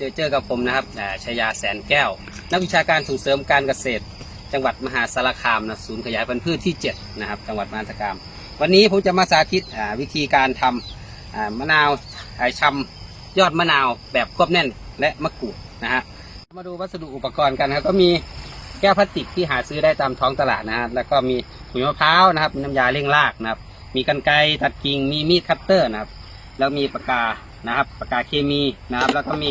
เจอเจอกับผมนะครับอ่าชยาแสนแก้ว นักวิชาการส่งเสริมการเกษตร จังหวัดมหาสารคามนะศูนย์ขยายพันธุ์พืชที่ 7 นะครับ จังหวัดมหาสารคาม วันนี้ผมจะมาสาธิตวิธีการทำมะนาวอ่ายอดมะนาวแบบควบแน่นและมะกรูดนะฮะมาดูวัสดุอุปกรณ์กันนะครับก็มีแก้วพลาสติกที่หาซื้อได้ตามท้องตลาดนะฮะแล้วก็มีขุยมะพร้าวนะครับน้ำยาเร่งรากนะครับ มีกันไกรตัดกิ่งมีมีดคัตเตอร์นะครับ แล้วมีปากกานะครับปากกาเคมีนะครับ แล้วก็มี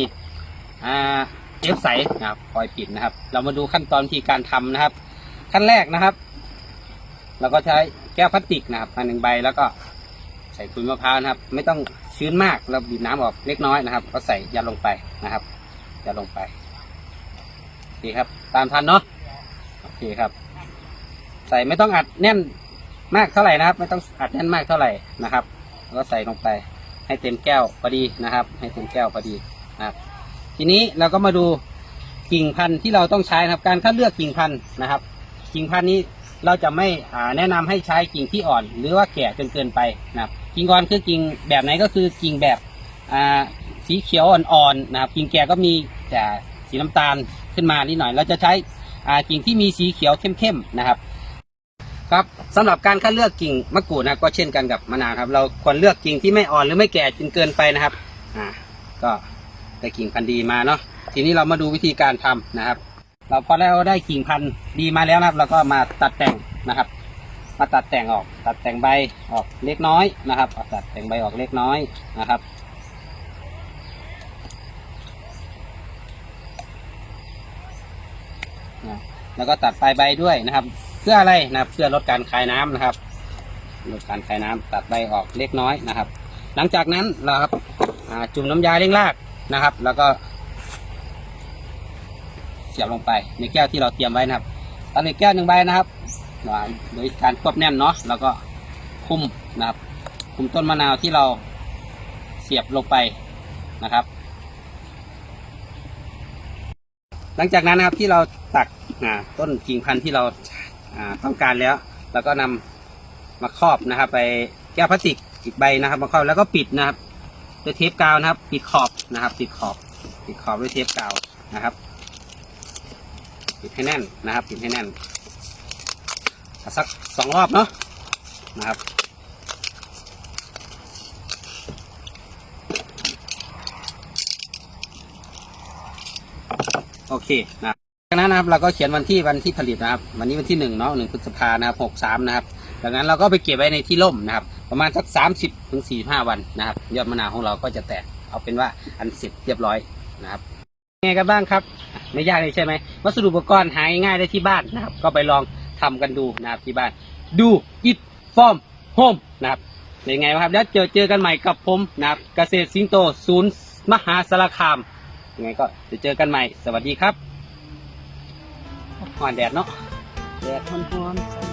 เทปใสนะครับคอยปิดนะครับ เรามาดูขั้นตอนวิธีการทำนะครับ ขั้นแรกนะครับ เราก็ใช้แก้วพลาสติกนะครับมาหนึ่งใบแล้วก็ใส่ขุยมะพร้าวนะครับ ไม่ต้องชื้นมากเราบีบน้ำออกเล็กน้อยนะครับ ก็ใส่ยัดลงไปนะครับยัดลงไปโอเคครับ ตามทันเนาะโอเคครับ ใส่ไม่ต้องอัดแน่นมากเท่าไหร่นะครับ ไม่ต้องอัดแน่นมากเท่าไหร่นะครับแล้วก็ใส่ลงไป ให้เต็มแก้วพอดีนะครับ ให้เต็มแก้วพอดีนะครับ ทีนี้เราก็มาดูกิ่งพันธุ์ที่เราต้องใช้นะครับ การคัดเลือกกิ่งพันธุ์นะครับ กิ่งพันธุ์นี้เราจะไม่แนะนำให้ใช้กิ่งที่อ่อน หรือว่าแก่จนเกินไปนะครับกิ่งอ่อนคือกิ่งแบบไหนก็คือกิ่งแบบสีเขียวอ่อนๆนะครับกิ่งแก่ก็มีแต่สีน้ำตาลขึ้นมานิดหน่อย เราจะใช้กิ่งที่มีสีเขียวเข้มๆนะครับ ครับสำหรับการคัดเลือกกิ่งมะกรูดนะก็เช่นกันกับมะนาวครับ เราควรเลือกกิ่งที่ไม่อ่อนหรือไม่แก่จนเกินไปนะครับอ่าก็ ได้กิ่งพันธุ์ดีมาเนาะทีนี้เรามาดูวิธีการทำนะครับ เราพอเราได้กิ่งพันธุ์ดีมาแล้วนะครับ เราก็มาตัดแต่งนะครับ มาตัดแต่งออก ตัดแต่งใบออกเล็กน้อยนะครับตัดแต่งใบออกเล็กน้อยนะครับแล้วก็ตัดปลายใบด้วยนะครับ เพื่ออะไรนะรเพื่อลดการคายน้ำนะครับลดการคายน้ำตัดใบออกเล็กน้อยนะครับ หลังจากนั้นเราครับจุ่มน้ำยาเร่งราก นะครับ แล้วก็ เสียบลงไปในแก้วที่เราเตรียมไว้นะครับตอนนี้แก้วหนึ่งใบนะครับโดยการควบแน่นเนาะแล้วก็คุมนะครับ คุมต้นมะนาวที่เราเสียบลงไปนะครับ หลังจากนั้นนะครับที่เราตักต้นกิ่งพันธุ์ที่เราอ่าต้องการแล้วเราก็นำมาครอบนะครับ ไปแก้วพลาสติกอีกใบนะครับ มาครอบแล้วก็ปิดนะครับ ด้วยเทปกาวนะครับ ปิดขอบนะครับ ปิดขอบ ปิดขอบด้วยเทปกาวนะครับ ปิดให้แน่นนะครับ ปิดให้แน่นสักสองรอบเนาะนะครับโอเคนะจากนั้นนะครับเราก็เขียนวันที่วันที่ผลิตนะครับ วันนี้วันที่หนึ่งเนาะหนึ่งพฤษภานะครับหกสามนะครับดังนั้นเราก็ไปเก็บไว้ในที่ร่มนะครับ ประมาณสักสามสิบถึงสี่ห้าวันนะครับ ยอดมะนาวของเราก็จะแตกเอาเป็นว่าอันเสร็จเรียบร้อยนะครับยังไงกันบ้างครับ ไม่ยากเลยใช่ไหมวัสดุอุปกรณ์หายง่ายได้ที่บ้านนะครับ ก็ไปลองทำกันดูนะครับที่บ้าน ดูอิ f ฟอร์มโฮมนะครับเป็นไงบ้างครับแล้วเจอเจอกันใหม่กับผมนะครับเกษตรสิงโตศูนย์มหาสารคามยังไงก็จะเจอกันใหม่ สวัสดีครับหอนแดดเนาะแดดร้อนๆ